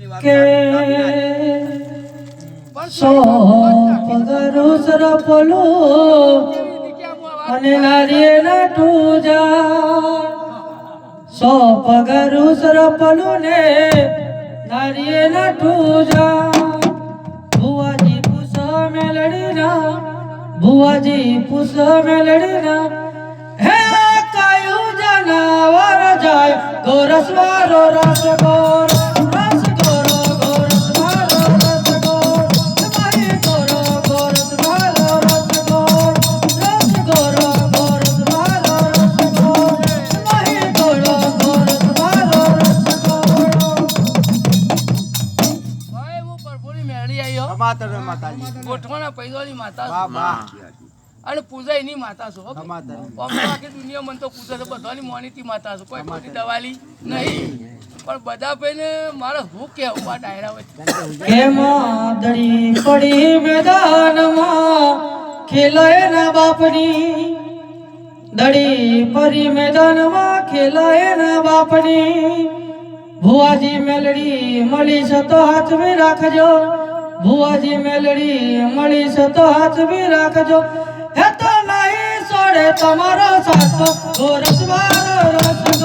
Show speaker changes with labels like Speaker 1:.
Speaker 1: કે સો પગરું અને નારીએ ના ટૂજા સો પગરું સરપલું ને નારિયેળ ટૂજા ભુવાજી પુષ મેલડીના ભુવાજી પુષ મેલડીના. હે કાયુ જનાવર જાય ગોરસ વારો
Speaker 2: મેળી
Speaker 3: માતાજી.
Speaker 2: ગોઠવાના પૈદોની માતા
Speaker 3: વાહ વાહ.
Speaker 2: અને પૂજા એની માતા છો આખી દુનિયા મન તો પૂજા છે બધાની મોનીતી માતા છો. કોઈ મોટી દવાલી નહીં. પણ બધા ભાઈને મારે હું કેવું આ ડાયરા વચ્ચે?
Speaker 1: કે માદડી પડી મેદાનમાં ખેલાય ના બાપની. દડી પરી મેદાનમાં ખેલાય ના બાપની. ભુવાજી મેલડી મળી છે તો હાથવી રાખજો. ભુવાજી મેલડી મળી છે તો હાથવી રાખજો. હે તો નહીં છોડે તમારો સાથ ગોરસ વારો રસ